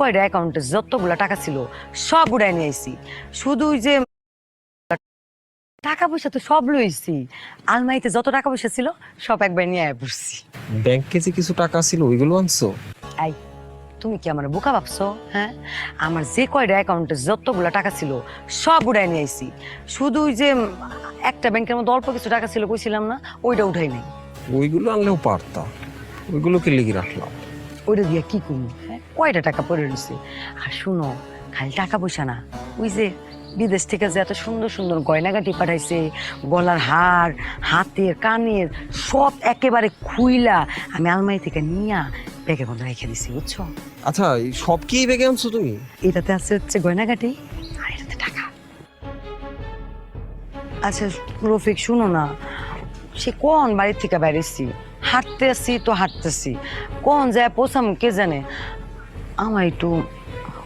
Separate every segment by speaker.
Speaker 1: কয়টা অ্যাকাউন্টে যতগুলা টাকা ছিল সব উড়াই নিয়ে আইছি। শুধু ওই যে টাকা পয়সা তো সব লইছি। আলমারিতে যত টাকা পয়সা ছিল সব একবার নিয়ে আয় পড়ছি।
Speaker 2: ব্যাংকে যে কিছু টাকা ছিল ওইগুলো আনছো?
Speaker 1: আই তুমি কি আমার বোকা ভাবছ হ্যাঁ? আমার যে কয়টা অ্যাকাউন্টে যতগুলা টাকা ছিল সব উড়াই নিয়ে আইছি। শুধু ওই যে একটা ব্যাংকের মধ্যে অল্প কিছু টাকা ছিল কইছিলাম না ওইটা উঠাই নাই।
Speaker 2: ওইগুলো আনলেও পারতা ওইগুলোকে লিখে রাখলাম?
Speaker 1: ওইটা দিয়ে কি করব? কয়টা টাকা পড়ে রয়েছে? আর শুনো খালি টাকা পয়সা না ওই যে বিদেশ থেকে যে এত সুন্দর সুন্দর গয়নাগাটি পাঠাইছে গলার হার হাতের কানের সব একেবারে খুইলা আমি আলমারি থেকে নিয়া ব্যাগে মধ্যে রেখে দিছি বুঝছ?
Speaker 2: আচ্ছা এই সব কি ব্যাগে আনছো তুমি?
Speaker 1: এটাতে আছে হচ্ছে গয়নাগাটি আর এটাতে টাকা। আচ্ছা রফিক শুনো না সে কোন বাড়ির থেকে বেরিয়েছি হাঁটতে আসি তো হাঁটতেছি। কোন যায় পোষাম কে জানে? আমার একটু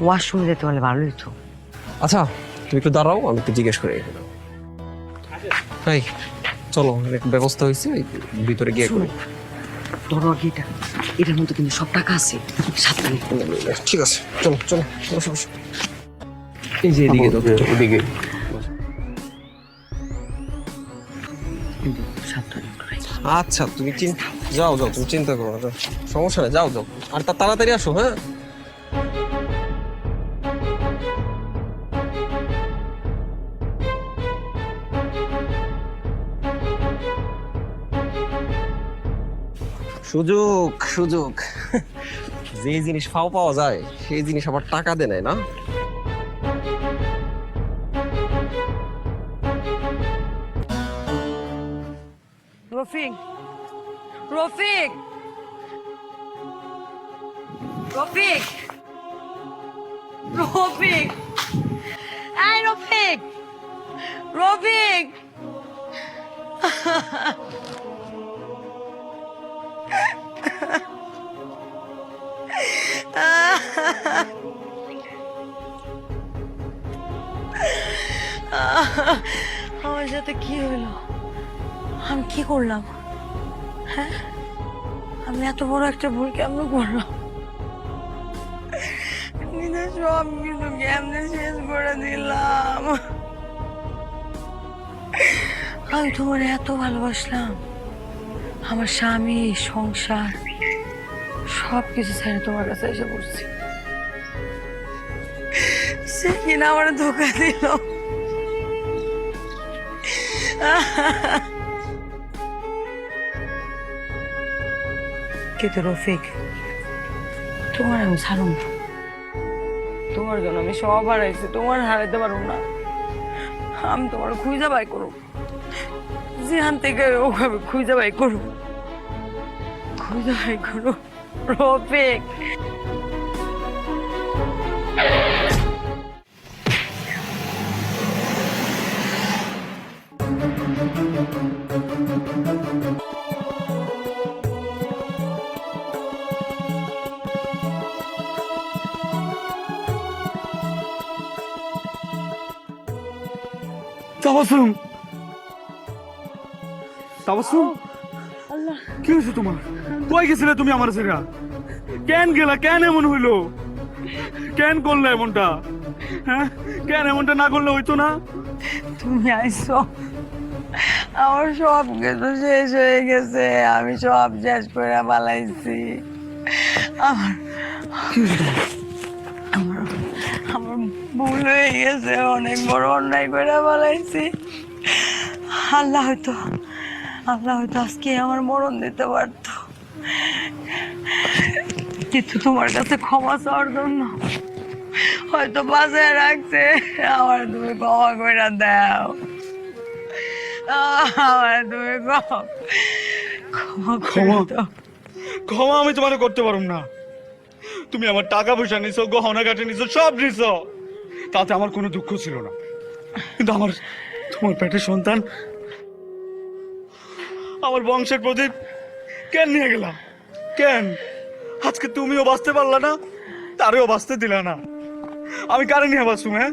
Speaker 1: ওয়াশরুমে যেতে হলে ভালো হতো
Speaker 2: আচ্ছা তুমি একটু দাঁড়াও আমি একটু জিজ্ঞেস করে এই চলো অনেক ব্যবস্থা হয়েছে ভিতরে গিয়ে করি
Speaker 1: ধরো আগে এটা? এটার মধ্যে কিন্তু সব টাকা আছে। সাবধানে।
Speaker 2: ঠিক আছে চলো চলো বসো বসো এই যে এদিকে তো এদিকে।
Speaker 1: একটু।
Speaker 2: আচ্ছা তুমি চিন্তা যাও যাও তুমি চিন্তা করো না যাও। সমস্যা নেই যাও যাও। আর তা তাড়াতাড়ি আসো হ্যাঁ? সুযোগ সুযোগ। যে জিনিস ফাও পাওয়া যায়, সেই জিনিস আবার টাকা দেয় না?
Speaker 1: রফিক রফিক। রফিক। রফিক। এই রফিক রফিক। আমার সাথে কি হইল আমি কি করলাম? হ্যাঁ? আমি এত বড় একটা ভুল কেমন করলাম? নিজের সব কিছু কেমনে শেষ করে দিলাম? আমি তোমার এত ভালোবাসলাম। আমার স্বামী, সংসার সব কিছু ছেড়ে তোমার কাছে এসে পড়ছি। সে কিনা আমার ধোকা দিল? কিন্তু রফিক, তোমার আমি ছাড়ুন না। তোমার জন্য আমি সব হারাইছি, তোমার হারাইতে পারব না। আমি তোমার খুঁজে বাই করো যেখান থেকে ওভাবে খুঁজে বাই করো খুঁজে বাই করো রফিক।
Speaker 3: তাবাসুম। তাবাসুম
Speaker 1: আল্লাহ।
Speaker 3: কি হয়েছে তোমার? কই গেছিলে তুমি আমার ছেড়ে? কেন গেলা? কেন এমন হইল? কেন করলে এমনটা? হ্যাঁ? কেন এমনটা না করলে হইতো না?
Speaker 1: তুমি আইসো। আমার সব কিছু শেষ হয়ে গেছে। আমি সব শেষ করে পালাইছি। আমার ভুল হয়ে গেছে অনেক বড় অন্যায় করে পালাইছি আল্লাহ হয়তো আল্লাহ হয়তো আজকে আমার মরণ দিতে পারতো। কিন্তু তোমার কাছে ক্ষমা চাওয়ার জন্য হয়তো বাজায় রাখছে। আমার তুমি ক্ষমা করে দাও। আমার তুমি ক্ষমা ক্ষমা
Speaker 3: ক্ষমা? আমি তোমার করতে পারুম না। তুমি আমার টাকা পয়সা নিছো গহনা কাটে নিছো সব নিছো। তাতে আমার কোনো দুঃখ ছিল না। কিন্তু আমার, তোমার পেটের সন্তান, আমার বংশের প্রদীপ, কেন নিয়ে গেলাম? কেন? আজকে তুমিও বাঁচতে পারলা না, তারেও বাঁচতে দিলা না। আমি কারে নিয়ে বাঁচুম হ্যাঁ?